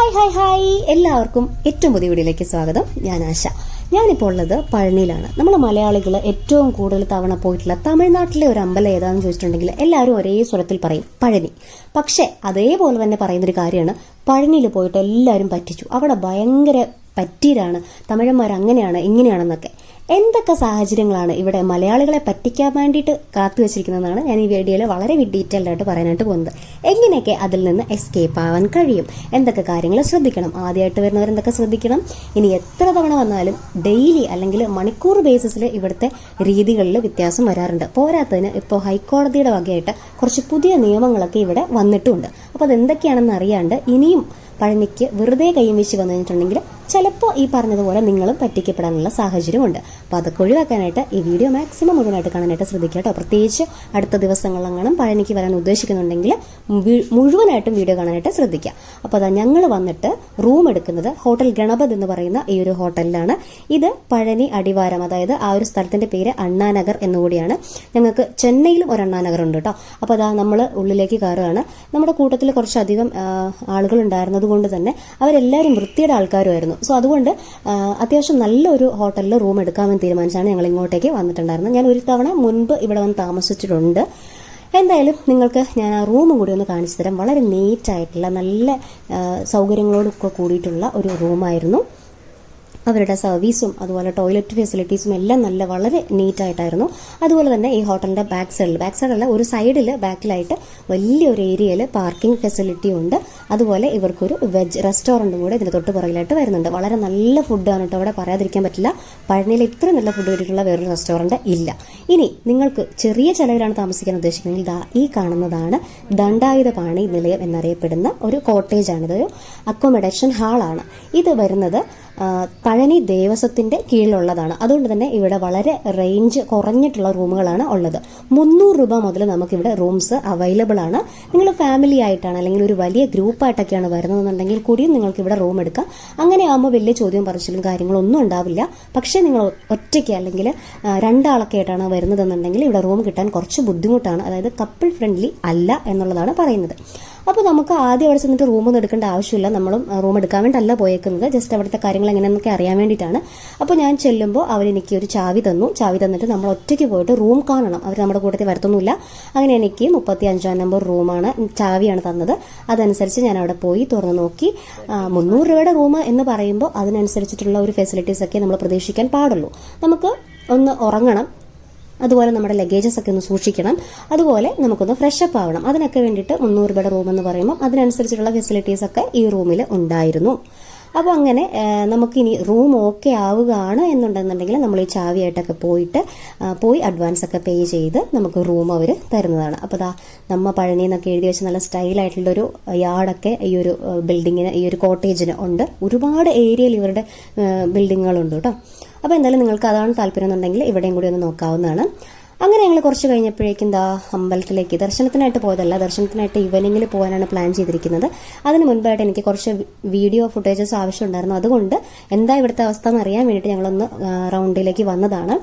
Hi hi hi എല്ലാവർക്കും ഏറ്റവും പുതിയ വീഡിയോയിലേക്ക് സ്വാഗതം. ഞാൻ ആശ. ഞാനിപ്പോൾ ഉള്ളത് പഴനിയിലാണ്. നമ്മൾ മലയാളികൾ ഏറ്റവും കൂടുതൽ തവണ പോയിട്ടുള്ള തമിഴ്നാട്ടിലെ ഒരു അമ്പലം ഏതാണെന്ന് ചോദിച്ചിട്ടുണ്ടെങ്കിൽ എല്ലാവരും ഒരേ സ്വരത്തിൽ പറയും പഴനി. പക്ഷേ അതേപോലെ തന്നെ പറയുന്നൊരു കാര്യമാണ് പഴനിയിൽ പോയിട്ട് എല്ലാവരും പറ്റിച്ചു. അവിടെ ഭയങ്കര പറ്റീരാണ് തമിഴന്മാർ അങ്ങനെയാണ് ഇങ്ങനെയാണെന്നൊക്കെ. എന്തൊക്കെ സാഹചര്യങ്ങളാണ് ഇവിടെ മലയാളികളെ പറ്റിക്കാൻ വേണ്ടിയിട്ട് കാത്തു വെച്ചിരിക്കുന്നതെന്നാണ് ഞാൻ ഈ വീഡിയോയിൽ വളരെ ഡീറ്റെയിൽഡ് ആയിട്ട് പറയാനായിട്ട് പോകുന്നത്. എങ്ങനെയൊക്കെ അതിൽ നിന്ന് എസ്കേപ്പ് ആവാൻ കഴിയും? എന്തൊക്കെ കാര്യങ്ങൾ ശ്രദ്ധിക്കണം? ആദ്യമായിട്ട് വരുന്നവർ എന്തൊക്കെ ശ്രദ്ധിക്കണം? ഇനി എത്ര തവണ വന്നാലും ഡെയിലി അല്ലെങ്കിൽ മണിക്കൂർ ബേസിസിൽ ഇവിടുത്തെ രീതികളിൽ വ്യത്യാസം വരാറുണ്ട്. പോരാത്തതിന് ഇപ്പോൾ ഹൈക്കോടതിയുടെ വകയായിട്ട് കുറച്ച് പുതിയ നിയമങ്ങളൊക്കെ ഇവിടെ വന്നിട്ടുമുണ്ട് അപ്പോൾ അതെന്തൊക്കെയാണെന്ന് അറിയാണ്ട് ഇനിയും പഴനിക്ക് വെറുതെ കൈയും വീശി വന്നു കഴിഞ്ഞിട്ടുണ്ടെങ്കിൽ ചിലപ്പോൾ ഈ പറഞ്ഞതുപോലെ നിങ്ങളും പറ്റിക്കപ്പെടാനുള്ള സാഹചര്യമുണ്ട്. അപ്പോൾ അതൊക്കെ ഒഴിവാക്കാനായിട്ട് ഈ വീഡിയോ മാക്സിമം മുഴുവനായിട്ട് കാണാനായിട്ട് ശ്രദ്ധിക്കുക കേട്ടോ. പ്രത്യേകിച്ച് അടുത്ത ദിവസങ്ങളിലങ്ങനെ പഴനിക്ക് വരാൻ ഉദ്ദേശിക്കുന്നുണ്ടെങ്കിൽ മുഴുവനായിട്ടും വീഡിയോ കാണാനായിട്ട് ശ്രദ്ധിക്കുക. അപ്പോൾ അതാ ഞങ്ങൾ വന്നിട്ട് റൂം എടുക്കുന്നത് ഹോട്ടൽ ഗണപത് എന്ന് പറയുന്ന ഈ ഒരു ഹോട്ടലിലാണ്. ഇത് പഴനി അടിവാരം അതായത് ആ ഒരു സ്ഥലത്തിന്റെ പേര് അണ്ണാനഗർ എന്നുകൂടിയാണ് ഞങ്ങൾക്ക് ചെന്നൈയിലും ഒരു അണ്ണാനഗർ ഉണ്ട് കേട്ടോ. അപ്പോൾ അതാ നമ്മൾ ഉള്ളിലേക്ക് കയറുകയാണ്. നമ്മുടെ കൂട്ടത്തിൽ കുറച്ചധികം ആളുകൾ ഉണ്ടായിരുന്നത് കൊണ്ട് തന്നെ അവരെല്ലാവരും വൃത്തിയുടെ ആൾക്കാരുമായിരുന്നു. സോ അതുകൊണ്ട് അത്യാവശ്യം നല്ലൊരു ഹോട്ടലിൽ റൂം എടുക്കാൻ വേണ്ടി തീരുമാനിച്ചാണ് ഞങ്ങൾ ഇങ്ങോട്ടേക്ക് വന്നിട്ടുണ്ടായിരുന്നത്. ഞാൻ ഒരു തവണ മുൻപ് ഇവിടെ വന്ന് താമസിച്ചിട്ടുണ്ട്. എന്തായാലും നിങ്ങൾക്ക് ഞാൻ ആ റൂമും കൂടി ഒന്ന് കാണിച്ചു തരാം. വളരെ നീറ്റായിട്ടുള്ള നല്ല സൗകര്യങ്ങളോടൊക്കെ കൂടിയിട്ടുള്ള ഒരു റൂമായിരുന്നു. അവരുടെ സർവീസും അതുപോലെ ടോയ്ലറ്റ് ഫെസിലിറ്റീസും എല്ലാം നല്ല വളരെ നീറ്റ് ആയിട്ടായിരുന്നു അതുപോലെ തന്നെ ഈ ഹോട്ടലിന്റെ ബാക്ക് സൈഡിൽ ബാക്ക് സൈഡല്ല ഒരു സൈഡിൽ ബാക്കിലായിട്ട് വലിയൊരു ഏരിയയിൽ പാർക്കിംഗ് ഫെസിലിറ്റി ഉണ്ട്. അതുപോലെ ഇവർക്കൊരു വെജ് റെസ്റ്റോറന്റും കൂടെ ഇതിന് തൊട്ട് പുറകിലായിട്ട് വരുന്നുണ്ട്. വളരെ നല്ല ഫുഡാണ് കേട്ടോ അവിടെ പറയാതിരിക്കാൻ പറ്റില്ല. പഴനിയിൽ ഇത്ര നല്ല ഫുഡ് കിട്ടിയിട്ടുള്ള വേറൊരു റെസ്റ്റോറന്റ് ഇല്ല. ഇനി നിങ്ങൾക്ക് ചെറിയ ചെലവിലാണ് താമസിക്കാൻ ഉദ്ദേശിക്കുന്നതെങ്കിൽ ദാ ഈ കാണുന്നതാണ് ദണ്ഡായുധപാണി നിലയം എന്നറിയപ്പെടുന്ന ഒരു കോട്ടേജാണ് ഇതൊരു അക്കോമഡേഷൻ ഹാളാണ് ഇത് വരുന്നത് പഴനി ദേവസ്വത്തിന്റെ കീഴിലുള്ളതാണ്. അതുകൊണ്ട് തന്നെ ഇവിടെ വളരെ റേഞ്ച് കുറഞ്ഞിട്ടുള്ള റൂമുകളാണ് ഉള്ളത്. മുന്നൂറ് രൂപ മുതൽ നമുക്കിവിടെ റൂംസ് അവൈലബിൾ ആണ്. നിങ്ങൾ ഫാമിലി ആയിട്ടാണ് അല്ലെങ്കിൽ ഒരു വലിയ ഗ്രൂപ്പായിട്ടൊക്കെയാണ് വരുന്നതെന്നുണ്ടെങ്കിൽ കൂടിയും നിങ്ങൾക്ക് ഇവിടെ റൂം എടുക്കാം. അങ്ങനെ ആകുമ്പോൾ വലിയ ചോദ്യം പറച്ചിലും കാര്യങ്ങളൊന്നും ഉണ്ടാവില്ല. പക്ഷേ നിങ്ങൾ ഒറ്റയ്ക്ക് അല്ലെങ്കിൽ രണ്ടാളൊക്കെ ആയിട്ടാണ് വരുന്നതെന്നുണ്ടെങ്കിൽ ഇവിടെ റൂം കിട്ടാൻ കുറച്ച് ബുദ്ധിമുട്ടാണ്. അതായത് കപ്പിൾ ഫ്രണ്ട്ലി അല്ല എന്നുള്ളതാണ് പറയുന്നത്. അപ്പോൾ നമുക്ക് ആദ്യം അവിടെ ചെന്നിട്ട് റൂമൊന്നും എടുക്കേണ്ട ആവശ്യമില്ല. നമ്മളും റൂം എടുക്കാൻ വേണ്ടിയല്ല പോയേക്കുന്നത്. ജസ്റ്റ് അവിടുത്തെ കാര്യങ്ങൾ എങ്ങനെയെന്നൊക്കെ അറിയാൻ വേണ്ടിയിട്ടാണ്. അപ്പോൾ ഞാൻ ചെല്ലുമ്പോൾ അവരെനിക്ക് ഒരു ചാവി തന്നു. ചാവി തന്നിട്ട് നമ്മൾ ഒറ്റയ്ക്ക് പോയിട്ട് റൂം കാണണം. അവർ നമ്മുടെ കൂട്ടത്തിൽ വരത്തൊന്നുമില്ല. അങ്ങനെ എനിക്ക് മുപ്പത്തി അഞ്ചാം നമ്പർ റൂമാണ് ചാവിയാണ് തന്നത്. അതനുസരിച്ച് ഞാൻ അവിടെ പോയി തുറന്ന് നോക്കി. മുന്നൂറ് രൂപയുടെ റൂം എന്ന് പറയുമ്പോൾ അതിനനുസരിച്ചിട്ടുള്ള ഒരു ഫെസിലിറ്റീസ് ഒക്കെ നമ്മൾ പ്രതീക്ഷിക്കാൻ പാടുള്ളൂ. നമുക്ക് ഒന്ന് ഉറങ്ങണം. അതുപോലെ നമ്മുടെ ലഗേജസ് ഒക്കെ ഒന്ന് സൂക്ഷിക്കണം. അതുപോലെ നമുക്കൊന്ന് ഫ്രഷ് അപ്പ് ആവണം. അതിനൊക്കെ വേണ്ടിയിട്ട് മുന്നൂറ് രൂപയുടെ റൂം എന്ന് പറയുമ്പോൾ അതിനനുസരിച്ചുള്ള ഫെസിലിറ്റീസ് ഒക്കെ ഈ റൂമിൽ ഉണ്ടായിരുന്നു. അപ്പോൾ അങ്ങനെ നമുക്കിനി റൂം ഓക്കെ ആവുകയാണ് എന്നുണ്ടെന്നുണ്ടെങ്കിൽ നമ്മൾ ഈ ചാവിയായിട്ടൊക്കെ പോയിട്ട് പോയി അഡ്വാൻസ് ഒക്കെ പേ ചെയ്ത് നമുക്ക് റൂം അവർ തരുന്നതാണ്. അപ്പോൾ ദാ നമ്മ പഴനി എന്നൊക്കെ എഴുതി വെച്ച് നല്ല സ്റ്റൈലായിട്ടുള്ളൊരു യാർഡൊക്കെ ഈ ഒരു ബിൽഡിങ്ങിന് ഈ ഒരു കോട്ടേജിന് ഉണ്ട്. ഒരുപാട് ഏരിയയിൽ ഇവരുടെ ബിൽഡിങ്ങുകളുണ്ട് കേട്ടോ. അപ്പോൾ എന്തായാലും നിങ്ങൾക്ക് അതാണ് താല്പര്യം എന്നുണ്ടെങ്കിൽ ഇവിടെയും കൂടി ഒന്ന് നോക്കാവുന്നതാണ്. അങ്ങനെ ഞങ്ങൾ കുറച്ച് കഴിഞ്ഞപ്പോഴേക്കും ദാ അമ്പലത്തിലേക്ക് ദർശനത്തിനായിട്ട് പോയതല്ല ദർശനത്തിനായിട്ട് ഈവനിങ്ങിൽ പോകാനാണ് പ്ലാൻ ചെയ്തിരിക്കുന്നത്. അതിന് മുൻപായിട്ട് എനിക്ക് കുറച്ച് വീഡിയോ ഫുട്ടേജസ് ആവശ്യമുണ്ടായിരുന്നു. അതുകൊണ്ട് എന്താ ഇവിടുത്തെ അവസ്ഥ എന്ന് അറിയാൻ വേണ്ടിയിട്ട് ഞങ്ങളൊന്ന് റൗണ്ടിലേക്ക് വന്നതാണ്.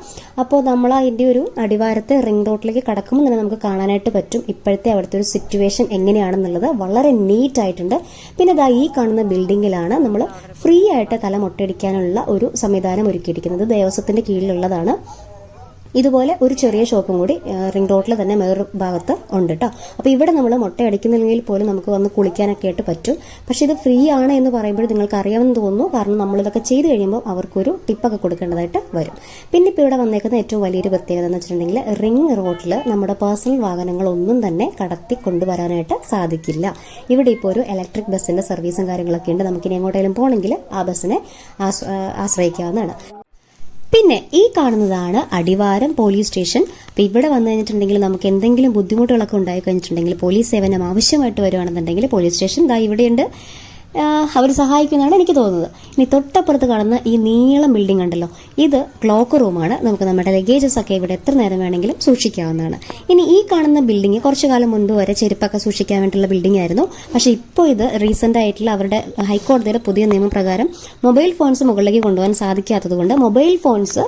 അപ്പോൾ നമ്മൾ അതിന്റെ ഒരു അടിവാരത്തെ റിംഗ് റോഡിലേക്ക് കടക്കുമ്പോൾ തന്നെ നമുക്ക് കാണാനായിട്ട് പറ്റും ഇപ്പോഴത്തെ അവിടുത്തെ ഒരു സിറ്റുവേഷൻ എങ്ങനെയാണെന്നുള്ളത്. വളരെ നീറ്റ് ആയിട്ടുണ്ട്. പിന്നെ ദാ ഈ കാണുന്ന ബിൽഡിങ്ങിലാണ് നമ്മൾ ഫ്രീ ആയിട്ട് തല മുട്ടടിക്കാനുള്ള ഒരു സംവിധാനം ഒരുക്കിയിരിക്കുന്നത്. ദേവസ്വത്തിന്റെ കീഴിലുള്ളതാണ്. ഇതുപോലെ ഒരു ചെറിയ ഷോപ്പും കൂടി റിംഗ് റോഡിൽ തന്നെ വേറൊരു ഭാഗത്ത് ഉണ്ട് കേട്ടോ അപ്പോൾ ഇവിടെ നമ്മൾ മുട്ട അടിക്കുന്നില്ലെങ്കിൽ പോലും നമുക്ക് വന്ന് കുളിക്കാനൊക്കെ ആയിട്ട് പറ്റും. പക്ഷെ ഇത് ഫ്രീ ആണ് എന്ന് പറയുമ്പോൾ നിങ്ങൾക്ക് അറിയാമെന്ന് തോന്നുന്നു. കാരണം നമ്മളിതൊക്കെ ചെയ്ത് കഴിയുമ്പോൾ അവർക്കൊരു ടിപ്പൊക്കെ കൊടുക്കേണ്ടതായിട്ട് വരും. പിന്നെ ഇപ്പോൾ ഇവിടെ വന്നേക്കുന്ന ഏറ്റവും വലിയൊരു പ്രത്യേകത എന്ന് വെച്ചിട്ടുണ്ടെങ്കിൽ റിംഗ് റോഡിൽ നമ്മുടെ പേഴ്സണൽ വാഹനങ്ങളൊന്നും തന്നെ കടത്തി കൊണ്ടുവരാനായിട്ട് സാധിക്കില്ല. ഇവിടെ ഇപ്പോൾ ഒരു ഇലക്ട്രിക് ബസ്സിന്റെ സർവീസും കാര്യങ്ങളൊക്കെ ഉണ്ട്. നമുക്കിനി എങ്ങോട്ടെങ്കിലും പോകണമെങ്കിൽ ആ ബസ്സിനെ ആശ്രയിക്കാവുന്നതാണ്. പിന്നെ ഈ കാണുന്നതാണ് അടിവാരം പോലീസ് സ്റ്റേഷൻ. അപ്പൊ ഇവിടെ വന്നു കഴിഞ്ഞിട്ടുണ്ടെങ്കിൽ നമുക്ക് എന്തെങ്കിലും ബുദ്ധിമുട്ടുകളൊക്കെ ഉണ്ടായി കഴിഞ്ഞിട്ടുണ്ടെങ്കിൽ പോലീസ് സേവനം ആവശ്യമായിട്ട് വരുവാണെന്നുണ്ടെങ്കിൽ പോലീസ് സ്റ്റേഷൻ ദാ ഇവിടെയുണ്ട്. അവർ സഹായിക്കുന്നതാണ് എനിക്ക് തോന്നുന്നത്. ഇനി തൊട്ടപ്പുറത്ത് കാണുന്ന ഈ നീളം ബിൽഡിംഗ് ഉണ്ടല്ലോ ഇത് ക്ലോക്ക് റൂമാണ് നമുക്ക് നമ്മുടെ ലഗേജസ് ഒക്കെ ഇവിടെ എത്ര നേരം വേണമെങ്കിലും സൂക്ഷിക്കാവുന്നതാണ്. ഇനി ഈ കാണുന്ന ബിൽഡിംഗ് കുറച്ചു കാലം മുൻപ് വരെ ചെരുപ്പൊക്കെ സൂക്ഷിക്കാൻ വേണ്ടിയിട്ടുള്ള ബിൽഡിംഗ് ആയിരുന്നു. പക്ഷേ ഇപ്പോൾ ഇത് റീസെന്റ് ആയിട്ടുള്ള അവരുടെ ഹൈക്കോടതിയുടെ പുതിയ നിയമപ്രകാരം മൊബൈൽ ഫോൺസ് മുകളിലേക്ക് കൊണ്ടുപോകാൻ സാധിക്കാത്തതുകൊണ്ട് മൊബൈൽ ഫോൺസ്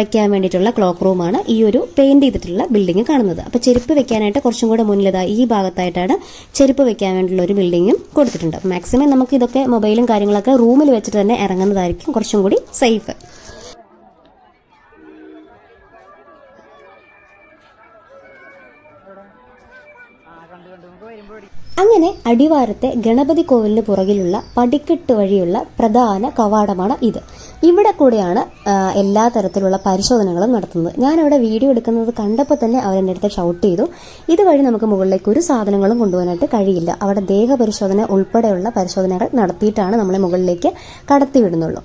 വെക്കാൻ വേണ്ടിയിട്ടുള്ള ക്ലോക്ക് റൂമാണ് ഈ ഒരു പെയിന്റ് ചെയ്തിട്ടുള്ള ബിൽഡിംഗ് കാണുന്നത്. അപ്പോൾ ചെരുപ്പ് വെക്കാനായിട്ട് കുറച്ചും കൂടെ മുന്നിലിതാ ഈ ഭാഗത്തായിട്ടാണ് ചെരുപ്പ് വെക്കാൻ വേണ്ടിയുള്ള ഒരു ബിൽഡിങ്ങും കൊടുത്തിട്ടുണ്ട്. മാക്സിമം നമുക്ക് ഇതൊക്കെ മൊബൈലും കാര്യങ്ങളൊക്കെ റൂമിൽ വെച്ചിട്ട് തന്നെ ഇറങ്ങുന്നതായിരിക്കും. കുറച്ചും കൂടി സേഫ് അങ്ങനെ അടിവാരത്തെ ഗണപതി കോവിലിന് പുറകിലുള്ള പടിക്കെട്ട് വഴിയുള്ള പ്രധാന കവാടമാണ് ഇത്. ഇവിടെ കൂടെയാണ് എല്ലാ തരത്തിലുള്ള പരിശോധനകളും നടത്തുന്നത്. ഞാൻ അവിടെ വീഡിയോ എടുക്കുന്നത് കണ്ടപ്പോൾ തന്നെ അവരെന്റെ അടുത്ത് ഷൗട്ട് ചെയ്തു. ഇതുവഴി നമുക്ക് മുകളിലേക്ക് ഒരു സാധനങ്ങളും കൊണ്ടുപോകാനായിട്ട് കഴിയില്ല. അവിടെ ദേഹപരിശോധന ഉൾപ്പെടെയുള്ള പരിശോധനകൾ നടത്തിയിട്ടാണ് നമ്മളെ മുകളിലേക്ക് കടത്തിവിടുന്നുള്ളൂ.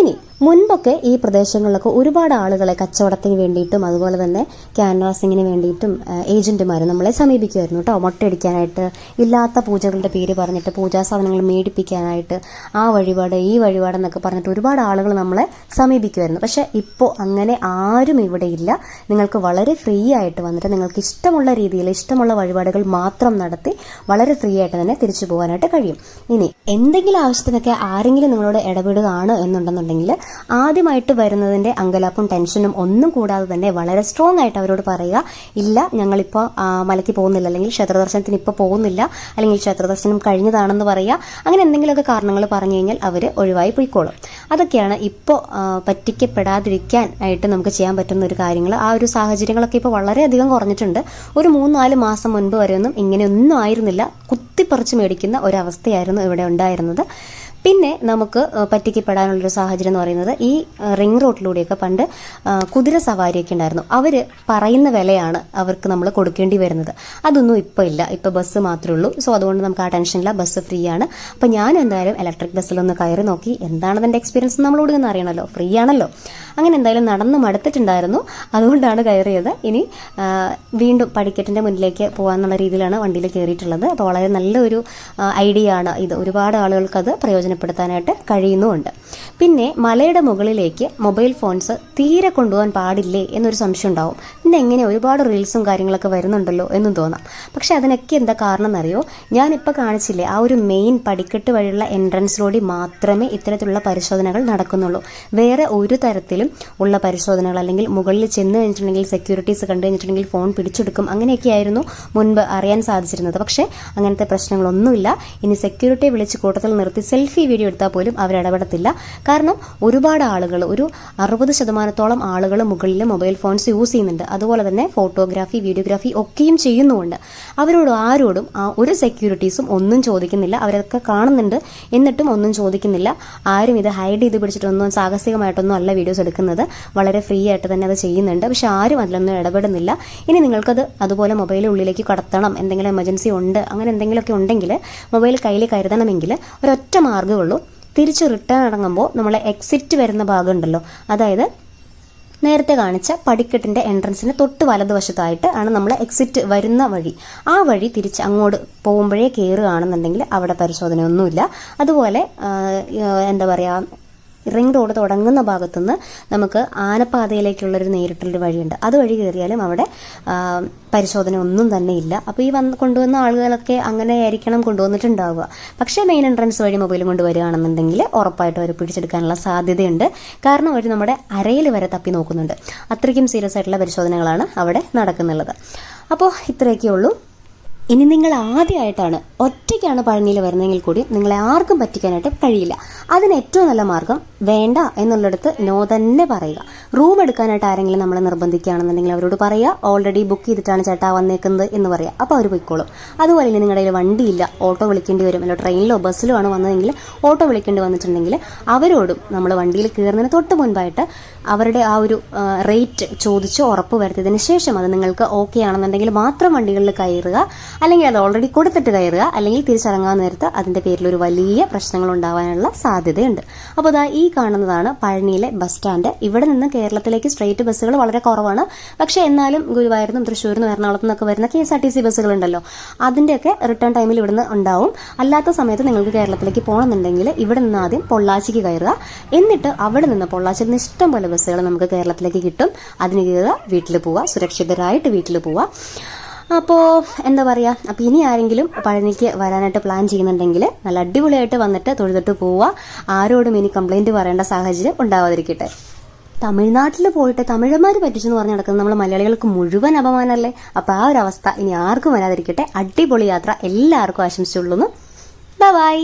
ഇനി മുൻപൊക്കെ ഈ പ്രദേശങ്ങളിലൊക്കെ ഒരുപാട് ആളുകളെ കച്ചവടത്തിന് വേണ്ടിയിട്ടും അതുപോലെ തന്നെ ക്യാൻവാസിങ്ങിന് വേണ്ടിയിട്ടും ഏജന്റുമാർ നമ്മളെ സമീപിക്കുമായിരുന്നു കേട്ടോ. മൊട്ടയടിക്കാനായിട്ട് ഇല്ലാത്ത പൂജകളുടെ പേര് പറഞ്ഞിട്ട് പൂജാ സാധനങ്ങൾ മേടിപ്പിക്കാനായിട്ട് ആ വഴിപാട് ഈ വഴിപാട് എന്നൊക്കെ പറഞ്ഞിട്ട് ഒരുപാട് ആളുകൾ നമ്മളെ സമീപിക്കുമായിരുന്നു. പക്ഷേ ഇപ്പോൾ അങ്ങനെ ആരും ഇവിടെ ഇല്ല. നിങ്ങൾക്ക് വളരെ ഫ്രീ ആയിട്ട് വന്നിട്ട് നിങ്ങൾക്ക് ഇഷ്ടമുള്ള രീതിയിൽ ഇഷ്ടമുള്ള വഴിപാടുകൾ മാത്രം നടത്തി വളരെ ഫ്രീ ആയിട്ട് തന്നെ തിരിച്ചു പോകാനായിട്ട് കഴിയും. ഇനി എന്തെങ്കിലും ആവശ്യത്തിനൊക്കെ ആരെങ്കിലും നിങ്ങളോട് ഇടപെടുകയാണ് എന്നുണ്ടെന്നുണ്ടെങ്കിൽ ആദ്യമായിട്ട് വരുന്നതിന്റെ അങ്കലാപ്പും ടെൻഷനും ഒന്നും കൂടാതെ തന്നെ വളരെ സ്ട്രോങ് ആയിട്ട് അവരോട് പറയുക ഇല്ല ഞങ്ങളിപ്പോൾ മലയ്ക്ക് പോകുന്നില്ല. അല്ലെങ്കിൽ ക്ഷേത്രദർശനത്തിന് ഇപ്പോൾ പോകുന്നില്ല. അല്ലെങ്കിൽ ക്ഷേത്രദർശനം കഴിഞ്ഞതാണെന്ന് പറയുക. അങ്ങനെ എന്തെങ്കിലുമൊക്കെ കാരണങ്ങൾ പറഞ്ഞു കഴിഞ്ഞാൽ അവർ ഒഴിവായി പോയിക്കോളും. അതൊക്കെയാണ് ഇപ്പോൾ പറ്റിക്കപ്പെടാതിരിക്കാൻ ആയിട്ട് നമുക്ക് ചെയ്യാൻ പറ്റുന്ന ഒരു കാര്യങ്ങൾ. ആ ഒരു സാഹചര്യങ്ങളൊക്കെ ഇപ്പോൾ വളരെയധികം കുറഞ്ഞിട്ടുണ്ട്. ഒരു മൂന്ന് നാല് മാസം മുൻപ് വരെയൊന്നും ഇങ്ങനെയൊന്നും ആയിരുന്നില്ല. കുത്തിപ്പറിച്ച് മേടിക്കുന്ന ഒരവസ്ഥയായിരുന്നു ഇവിടെ ഉണ്ടായിരുന്നത്. പിന്നെ നമുക്ക് പറ്റിക്കപ്പെടാനുള്ളൊരു സാഹചര്യം എന്ന് പറയുന്നത് ഈ റിംഗ് റോഡിലൂടെയൊക്കെ പണ്ട് കുതിര സവാരിയൊക്കെ ഉണ്ടായിരുന്നു. അവർ പറയുന്ന വിലയാണ് അവർക്ക് നമ്മൾ കൊടുക്കേണ്ടി വരുന്നത്. അതൊന്നും ഇപ്പോൾ ഇല്ല. ഇപ്പോൾ ബസ് മാത്രമേ ഉള്ളൂ. സോ അതുകൊണ്ട് നമുക്ക് ആ ടെൻഷനില്ല. ബസ് ഫ്രീ ആണ് അപ്പോൾ ഞാൻ എന്തായാലും ഇലക്ട്രിക് ബസ്സിലൊന്ന് കയറി നോക്കി എന്താണ് അതിന്റെ എക്സ്പീരിയൻസ് നമ്മളോട് ഒന്ന് അറിയണമല്ലോ. ഫ്രീ ആണല്ലോ അങ്ങനെ എന്തായാലും നടന്ന് മടുത്തിട്ടുണ്ടായിരുന്നു. അതുകൊണ്ടാണ് കയറിയത്. ഇനി വീണ്ടും പടിക്കറ്റിന്റെ മുന്നിലേക്ക് പോകാന്നുള്ള രീതിയിലാണ് വണ്ടിയിൽ കയറിയിട്ടുള്ളത്. അപ്പോൾ വളരെ നല്ലൊരു ഐഡിയ ആണ് ഇത്. ഒരുപാട് ആളുകൾക്ക് അത് പ്രയോജനപ്പെടുത്താനായിട്ട് കഴിയുന്നുമുണ്ട്. പിന്നെ മലയുടെ മുകളിലേക്ക് മൊബൈൽ ഫോൺസ് തീരെ കൊണ്ടുപോകാൻ പാടില്ലേ എന്നൊരു സംശയം ഉണ്ടാവും. പിന്നെ എങ്ങനെ ഒരുപാട് റീൽസും കാര്യങ്ങളൊക്കെ വരുന്നുണ്ടല്ലോ എന്നും തോന്നാം. പക്ഷെ അതിനൊക്കെ എന്താ കാരണം എന്നറിയോ ഞാനിപ്പോൾ കാണിച്ചില്ലേ ആ ഒരു മെയിൻ പടിക്കെട്ട് വഴിയുള്ള എൻട്രൻസിലൂടെ മാത്രമേ ഇത്തരത്തിലുള്ള പരിശോധനകൾ നടക്കുന്നുള്ളൂ. വേറെ ഒരു തരത്തിലും ഉള്ള പരിശോധനകൾ അല്ലെങ്കിൽ മുകളിൽ ചെന്ന് കഴിഞ്ഞിട്ടുണ്ടെങ്കിൽ സെക്യൂരിറ്റീസ് കണ്ടു കഴിഞ്ഞിട്ടുണ്ടെങ്കിൽ ഫോൺ പിടിച്ചെടുക്കും. അങ്ങനെയൊക്കെയായിരുന്നു മുൻപ് അറിയാൻ സാധിച്ചിരുന്നത്. പക്ഷേ അങ്ങനത്തെ പ്രശ്നങ്ങളൊന്നുമില്ല. ഇനി സെക്യൂരിറ്റി വിളിച്ച് കൂട്ടത്തിൽ നിർത്തി സെൽഫി വീഡിയോ എടുത്താൽ പോലും അവർ ഇടപെടത്തില്ല. കാരണം ഒരുപാട് ആളുകൾ ഒരു അറുപത് ശതമാനത്തോളം ആളുകൾ മുകളിൽ മൊബൈൽ ഫോൺസ് യൂസ് ചെയ്യുന്നുണ്ട്. അതുപോലെ തന്നെ ഫോട്ടോഗ്രാഫി വീഡിയോഗ്രാഫി ഒക്കെയും ചെയ്യുന്നുണ്ട് അവരോട് ആരോടും ഒരു സെക്യൂരിറ്റീസും ഒന്നും ചോദിക്കുന്നില്ല. അവരൊക്കെ കാണുന്നുണ്ട്. എന്നിട്ടും ഒന്നും ചോദിക്കുന്നില്ല. ആരും ഇത് ഹൈഡ് ചെയ്ത് പിടിച്ചിട്ടൊന്നും സാഹസികമായിട്ടൊന്നും അല്ല വീഡിയോസ് എടുക്കുന്നത്. വളരെ ഫ്രീ ആയിട്ട് തന്നെ അത് ചെയ്യുന്നുണ്ട്. പക്ഷെ ആരും അതിലൊന്നും ഇടപെടുന്നില്ല. ഇനി നിങ്ങൾക്കത് അതുപോലെ മൊബൈൽ ഉള്ളിലേക്ക് കടത്തണം. എന്തെങ്കിലും എമർജൻസി ഉണ്ട് അങ്ങനെ എന്തെങ്കിലുമൊക്കെ ഉണ്ടെങ്കിൽ മൊബൈൽ കയ്യിൽ കരുതണമെങ്കിൽ ഒരൊറ്റ മാർഗമുള്ളൂ തിരിച്ച് റിട്ടേൺ അടങ്ങുമ്പോൾ നമ്മളെ എക്സിറ്റ് വരുന്ന ഭാഗമുണ്ടല്ലോ അതായത് നേരത്തെ കാണിച്ച പടിക്കെട്ടിന്റെ എൻട്രൻസിന് തൊട്ട് വലതുവശത്തായിട്ട് ആണ് നമ്മൾ എക്സിറ്റ് വരുന്ന വഴി. ആ വഴി തിരിച്ച് അങ്ങോട്ട് പോകുമ്പോഴേ കയറുകയാണെന്നുണ്ടെങ്കിൽ അവിടെ പരിശോധനയൊന്നുമില്ല. അതുപോലെ എന്താ പറയുക റിംഗ് റോഡ് തുടങ്ങുന്ന ഭാഗത്തുനിന്ന് നമുക്ക് ആനപ്പാതയിലേക്കുള്ളൊരു നേരിട്ടുള്ളൊരു വഴിയുണ്ട്. അതുവഴി കയറിയാലും അവിടെ പരിശോധന ഒന്നും തന്നെ ഇല്ല. അപ്പോൾ ഈ വന്ന് കൊണ്ടുവന്ന ആളുകളൊക്കെ അങ്ങനെ ആയിരിക്കണം കൊണ്ടുവന്നിട്ടുണ്ടാവുക. പക്ഷേ മെയിൻ എൻട്രൻസ് വഴി മൊബൈലും കൊണ്ടുവരികയാണെന്നുണ്ടെങ്കിൽ ഉറപ്പായിട്ടും അവർ പിടിച്ചെടുക്കാനുള്ള സാധ്യതയുണ്ട്. കാരണം അവർ നമ്മുടെ അരയിൽ വരെ തപ്പി നോക്കുന്നുണ്ട്. അത്രയ്ക്കും സീരിയസ് ആയിട്ടുള്ള പരിശോധനകളാണ് അവിടെ നടക്കുന്നുള്ളത്. അപ്പോൾ ഇത്രയൊക്കെ ഉള്ളൂ ഇനി നിങ്ങൾ ആദ്യമായിട്ടാണ് ഒറ്റയ്ക്കാണ് പഴനിയിൽ വരുന്നതെങ്കിൽ കൂടി നിങ്ങളെ ആർക്കും പറ്റിക്കാനായിട്ട് കഴിയില്ല. അതിന് ഏറ്റവും നല്ല മാർഗം വേണ്ട എന്നുള്ളിടത്ത് നോ തന്നെ പറയുക. റൂം എടുക്കാനായിട്ട് ആരെങ്കിലും നമ്മളെ നിർബന്ധിക്കുകയാണെന്നുണ്ടെങ്കിൽ അവരോട് പറയുക ഓൾറെഡി ബുക്ക് ചെയ്തിട്ടാണ് ചേട്ടാ വന്നേക്കുന്നത് എന്ന് പറയുക. അപ്പോൾ അവർ പോയിക്കോളും. അതുപോലെ ഇനി നിങ്ങളുടെ കയ്യിൽ വണ്ടിയില്ല ഓട്ടോ വിളിക്കേണ്ടി വരും. അല്ല ട്രെയിനിലോ ബസ്സിലോ ആണ് വന്നതെങ്കിൽ ഓട്ടോ വിളിക്കേണ്ടി വന്നിട്ടുണ്ടെങ്കിൽ അവരോടും നമ്മൾ വണ്ടിയിൽ കയറുന്നതിന് തൊട്ട് മുൻപായിട്ട് അവരുടെ ആ ഒരു റേറ്റ് ചോദിച്ച് ഉറപ്പ് വരുത്തിയതിന് ശേഷം അത് നിങ്ങൾക്ക് ഓക്കെ ആണെന്നുണ്ടെങ്കിൽ മാത്രം വണ്ടികളിൽ കയറുക. അല്ലെങ്കിൽ അത് ഓൾറെഡി കൊടുത്തിട്ട് കയറുക അല്ലെങ്കിൽ തിരിച്ചിറങ്ങാൻ നേരത്ത് അതിന്റെ പേരിൽ ഒരു വലിയ പ്രശ്നങ്ങൾ ഉണ്ടാവാനുള്ള സാധ്യതയുണ്ട്. അപ്പോൾ ദാ ഈ കാണുന്നതാണ് പഴനിയിലെ ബസ് സ്റ്റാൻഡ് ഇവിടെ നിന്ന് കേരളത്തിലേക്ക് സ്ട്രെയിറ്റ് ബസ്സുകൾ വളരെ കുറവാണ്. പക്ഷേ എന്നാലും ഗുരുവായൂരിനും തൃശ്ശൂരിനും എറണാകുളത്തു നിന്നൊക്കെ വരുന്ന K S R T C ബസ്സുകളുണ്ടല്ലോ അതിന്റെയൊക്കെ റിട്ടേൺ ടൈമിൽ ഇവിടുന്ന് ഉണ്ടാവും. അല്ലാത്ത സമയത്ത് നിങ്ങൾക്ക് കേരളത്തിലേക്ക് പോകണമെന്നുണ്ടെങ്കിൽ ഇവിടെ നിന്ന് ആദ്യം പൊള്ളാച്ചിക്ക് കയറുക. എന്നിട്ട് അവിടെ നിന്ന് പൊള്ളാച്ചിൽ നിന്ന് ഇഷ്ടം പോലെ ബസ്സുകൾ നമുക്ക് കേരളത്തിലേക്ക് കിട്ടും. അതിന് കയറുക വീട്ടിൽ പോവുക സുരക്ഷിതരായിട്ട് വീട്ടിൽ പോവുക. അപ്പോൾ എന്താ പറയുക അപ്പോൾ ഇനി ആരെങ്കിലും പഴനിക്ക് വരാനായിട്ട് പ്ലാൻ ചെയ്യുന്നുണ്ടെങ്കിൽ നല്ല അടിപൊളിയായിട്ട് വന്നിട്ട് തൊഴുതിട്ട് പോവുക ആരോടും ഇനി കംപ്ലൈന്റ് പറയേണ്ട സാഹചര്യം ഉണ്ടാവാതിരിക്കട്ടെ. തമിഴ്നാട്ടിൽ പോയിട്ട് തമിഴന്മാർ പറ്റിച്ചെന്ന് പറഞ്ഞ് നടക്കുന്നത് നമ്മൾ മലയാളികൾക്ക് മുഴുവൻ അപമാനമല്ലേ അപ്പോൾ ആ ഒരു അവസ്ഥ ഇനി ആർക്കും വരാതിരിക്കട്ടെ. അടിപൊളി യാത്ര എല്ലാവർക്കും ആശംസിച്ചുള്ളൂ ബൈ